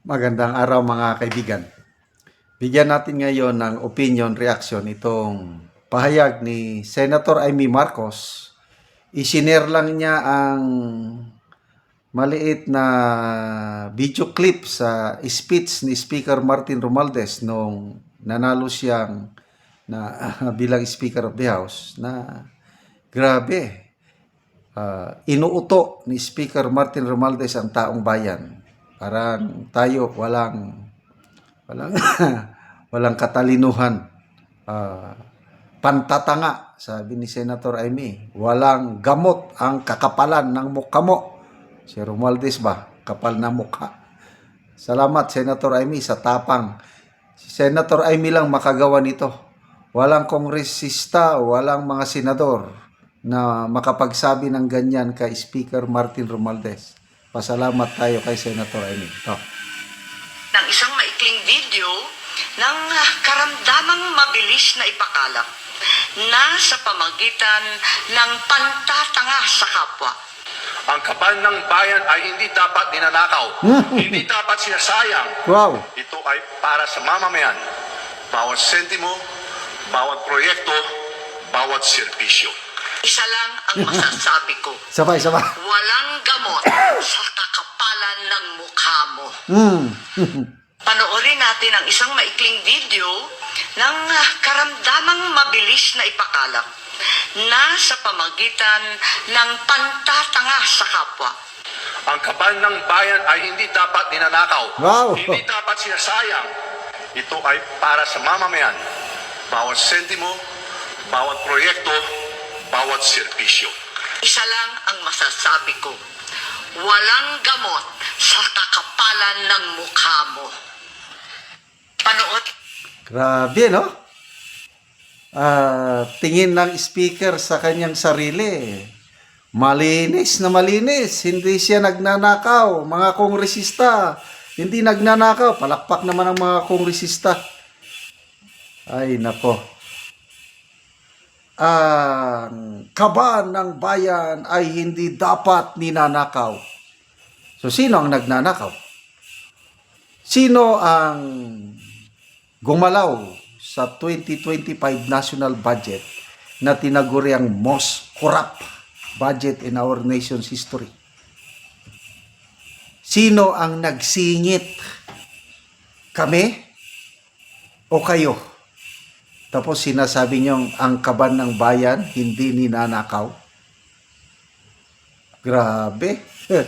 Magandang araw mga kaibigan. Bigyan natin ngayon ng opinion reaction itong pahayag ni Senator Amy Marcos. Isinare lang niya ang maliit na video clip sa speech ni Speaker Martin Romualdez nung nanalo siyang na bilang Speaker of the House na grabe Ah, inuuto ni Speaker Martin Romualdez ang taong bayan. Parang tayo walang walang walang katalinuhan. Ah, pantatanga, sabi ni Senator Amy. Walang gamot ang kakapalan ng mukha mo. Si Romualdez ba? Kapal na mukha. Salamat Senator Amy sa tapang. Si Senator Amy lang makagawa nito. Walang kongresista, walang mga senador na makapagsabi ng ganyan kay Speaker Martin Romualdez. Pasalamat tayo kay Senator Amy. Ito. ng isang maikling video ng ah, karamdamang mabilis na ipakalat na sa pamagitan ng pantatanga sa kapwa. Ang kaban ng bayan ay hindi dapat ninanakaw. hindi dapat sinasayang. Wow! Ito ay para sa mamamayan. Bawat sentimo, bawat proyekto, bawat serbisyo. Isa lang ang masasabi ko. Sabay, sabay. Walang gamot sa kakapalan ng mukha mo. Hmm. Panoorin natin ang isang maikling video ng karamdamang mabilis na ipakalat na sa pamagitan ng pantatanga sa kapwa. Ang kaban ng bayan ay hindi dapat ninanakaw. Wow! Hindi dapat sinasayang. Ito ay para sa mamamayan. Bawat sentimo, bawat proyekto, bawat serbisyo. Isa lang ang masasabi ko. Walang gamot sa kakapalan ng mukha mo. Panood Grabe, no? Ah, tingin ng speaker sa kanyang sarili. Malinis na malinis. Hindi siya nagnanakaw. Mga kongresista, hindi nagnanakaw. Palakpak naman ang mga kongresista. Ay, nako. Ang kaban ng bayan ay hindi dapat ninanakaw. So, sino ang nagnanakaw? Sino ang gumalaw sa 2025 national budget na tinaguri ang most corrupt budget in our nation's history? Sino ang nagsingit? Kami o kayo? Tapos sinasabi niyong ang kaban ng bayan hindi ninanakaw? Grabe.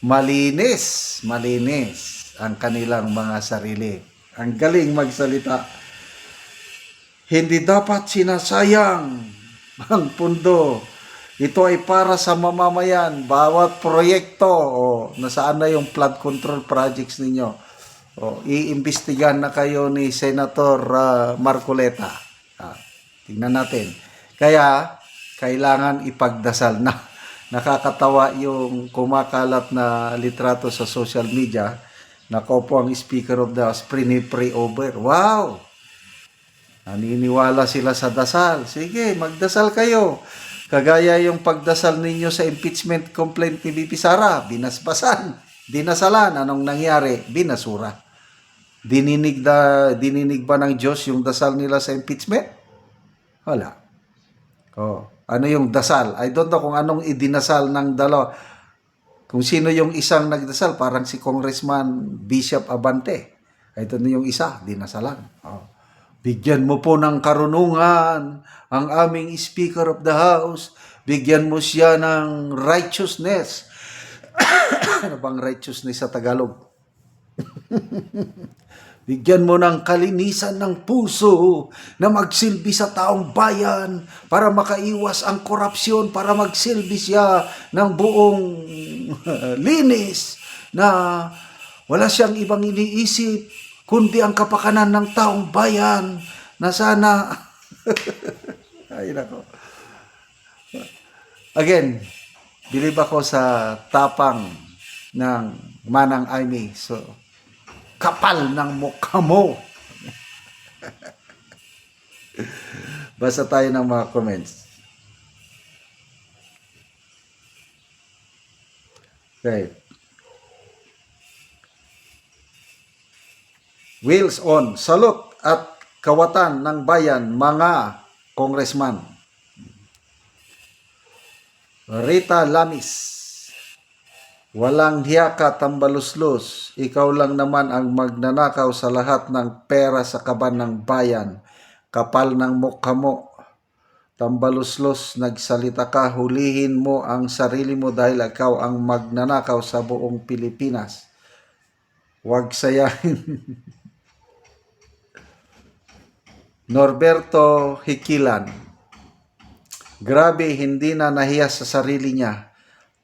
Malinis, malinis ang kanilang mga sarili. Ang galing magsalita. Hindi dapat sinasayang ang pundo. Ito ay para sa mamamayan. Bawat proyekto, o nasaan na yung flood control projects ninyo? O, iimbestigahan na kayo ni Senator ah, Marcoleta. Ah, tingnan natin. Kaya, kailangan ipagdasal na. Nakakatawa yung kumakalat na litrato sa social media. Nako po ang Speaker of the House, pre over. Wow! Naniniwala sila sa dasal. Sige, magdasal kayo. Kagaya yung pagdasal ninyo sa impeachment complaint ni BP Sara, binasbasan, dinasalan. Anong nangyari? Binasura. Dininig, da, dininig ba ng Diyos yung dasal nila sa impeachment? Wala. Oh, ano yung dasal? I don't know kung anong idinasal ng dalawa. Kung sino yung isang nagdasal, parang si Congressman Bishop Abante. Ito na yung isa, dinasalan. Oh. Bigyan mo po ng karunungan ang aming Speaker of the House. Bigyan mo siya ng righteousness. ano bang righteousness sa Tagalog? Bigyan mo ng kalinisan ng puso na magsilbi sa taong bayan para makaiwas ang korupsyon, para magsilbi siya ng buong linis na wala siyang ibang iniisip kundi ang kapakanan ng taong bayan na sana ay nako. Again, believe ako sa tapang ng Manang Aimee. So, kapal ng mukha mo. Basta tayo ng mga comments. Okay. Wheels on, salute at kawatan ng bayan, mga congressman. Rita Lamis, walang hiya ka tambaluslos, ikaw lang naman ang magnanakaw sa lahat ng pera sa kaban ng bayan, kapal ng mukha mo. Tambaluslos, nagsalita ka, hulihin mo ang sarili mo dahil ikaw ang magnanakaw sa buong Pilipinas. Huwag sayahin. Norberto Hikilan. Grabe, hindi na nahiya sa sarili niya.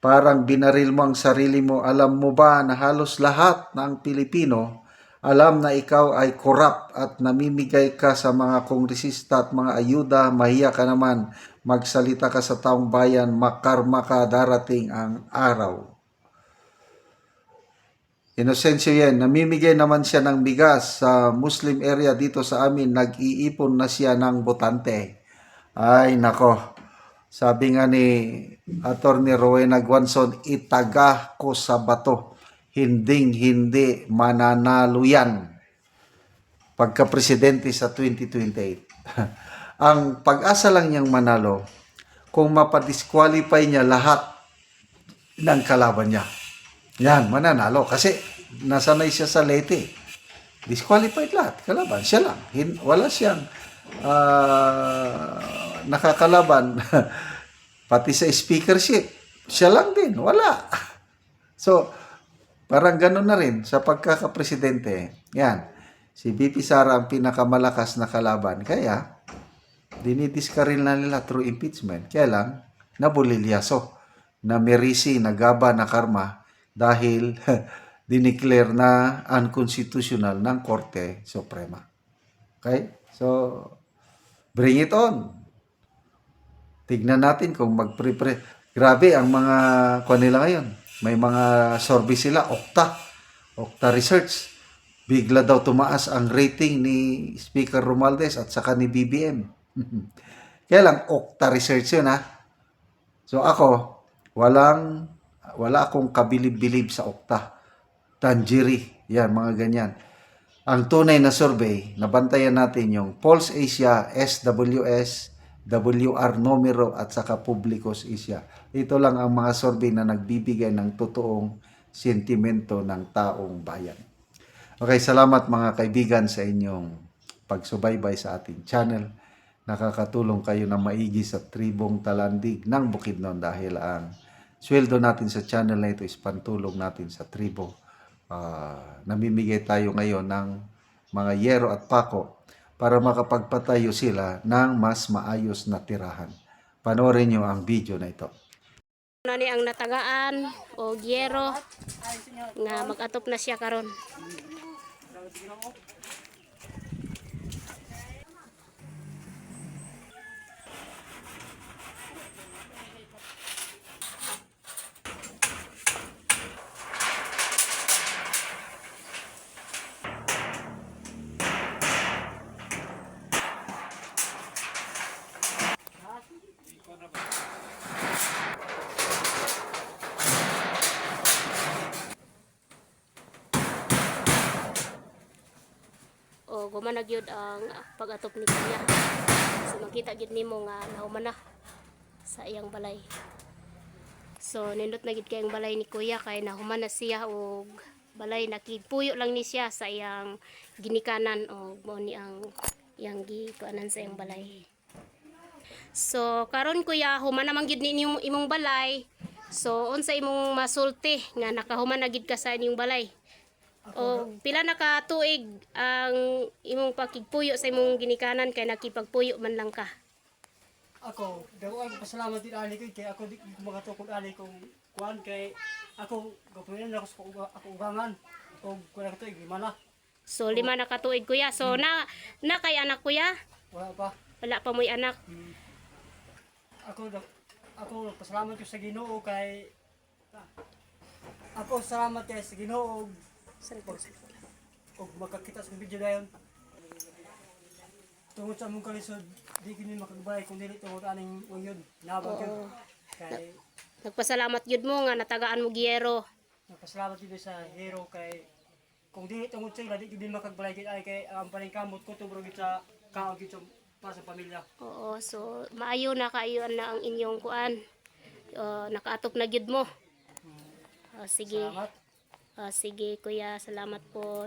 Parang binaril mo ang sarili mo. Alam mo ba na halos lahat ng Pilipino alam na ikaw ay korap at namimigay ka sa mga kongresista at mga ayuda, mahiya ka naman, magsalita ka sa taong bayan, makarma ka darating ang araw. Inosencio yan, namimigay naman siya ng bigas sa Muslim area dito sa amin, nag-iipon na siya ng botante. Ay, nako. Sabi nga ni Attorney Rowena Guanson, itaga ko sa bato. Hinding hindi mananalo yan pagka-presidente sa 2028. Ang pag-asa lang niyang manalo kung mapadisqualify niya lahat ng kalaban niya. Yan, mananalo. Kasi nasanay siya sa Leyte. Disqualified lahat. Kalaban. Siya lang. Hin- wala siyang ah, nakakalaban. Pati sa speakership. Siya lang din. Wala. So, parang gano'n na rin sa pagkakapresidente. Yan. Si BP Sara ang pinakamalakas na kalaban. Kaya, dinidiskaril na nila through impeachment. Kaya lang, nabulilyaso na merisi, nagaba na karma dahil dineclare na unconstitutional ng Korte Suprema. Okay? So, bring it on. Tignan natin kung mag-prepare. Grabe ang mga kanila ngayon. May mga survey sila, Okta. Okta Research. Bigla daw tumaas ang rating ni Speaker Romualdez at saka ni BBM. Kaya lang, Okta Research yun ha. So ako, walang, wala akong kabilib-bilib sa Okta. Tanjiri, yan, mga ganyan. Ang tunay na survey, nabantayan natin yung Pulse Asia, SWS, WR Numero at saka Publicos Asia. Ito lang ang mga survey na nagbibigay ng totoong sentimento ng taong bayan. Okay, salamat mga kaibigan sa inyong pagsubaybay sa ating channel. Nakakatulong kayo na maigi sa tribong talandig ng Bukidnon dahil ang sweldo natin sa channel na ito is pantulong natin sa tribo. Ah, namimigay tayo ngayon ng mga yero at pako para makapagpatayo sila ng mas maayos na tirahan. Panoorin nyo ang video na ito. na ni ang natagaan o gyero nga mag-atop na siya karon. O gumanag yun ang pag-atop ni Kuya. So makita gid nimo nga nahuman na sa iyang balay. So nindot na gid kay ang balay ni Kuya kay nahuman na siya og balay nakigpuyo lang ni siya sa iyang ginikanan o mo ni ang iyang gikuanan sa iyang balay. So karon kuya human naman gid ni imong balay. So unsa imong masulti nga nakahuman na gid ka sa inyong balay? O pila na ka tuig ang imong pakigpuyo sa imong ginikanan kay nakipagpuyo man lang ka. ako daw ang pasalamat din ali ko kay ako di ko makatukod ali kung kuan kay ako gapunan ako sa uga- ako ugangan o kuan ako ig mana So lima na ka tuig kuya. So na na kay anak kuya? wala pa Wala pa mo'y anak. ako daw ako pasalamat ko sa Ginoo kay ako salamat kay sa Ginoo og makakita sa video dayon tungod sa mong kalisod di kini makagbay kung dili tungod aning unyon nabag yun kay Nagpasalamat gyud mo nga natagaan mo giyero. Nagpasalamat dito sa hero kay kung dili tungod sa ila di gyud makagbalay gid ay kay ang paling kamot ko tubro gid sa kaog gid sa para sa pamilya. Oo, so maayo na kayo na ang inyong kuan. Uh, nakaatop na gyud mo. Ah, sige. Salamat. Ah, sige kuya, salamat po.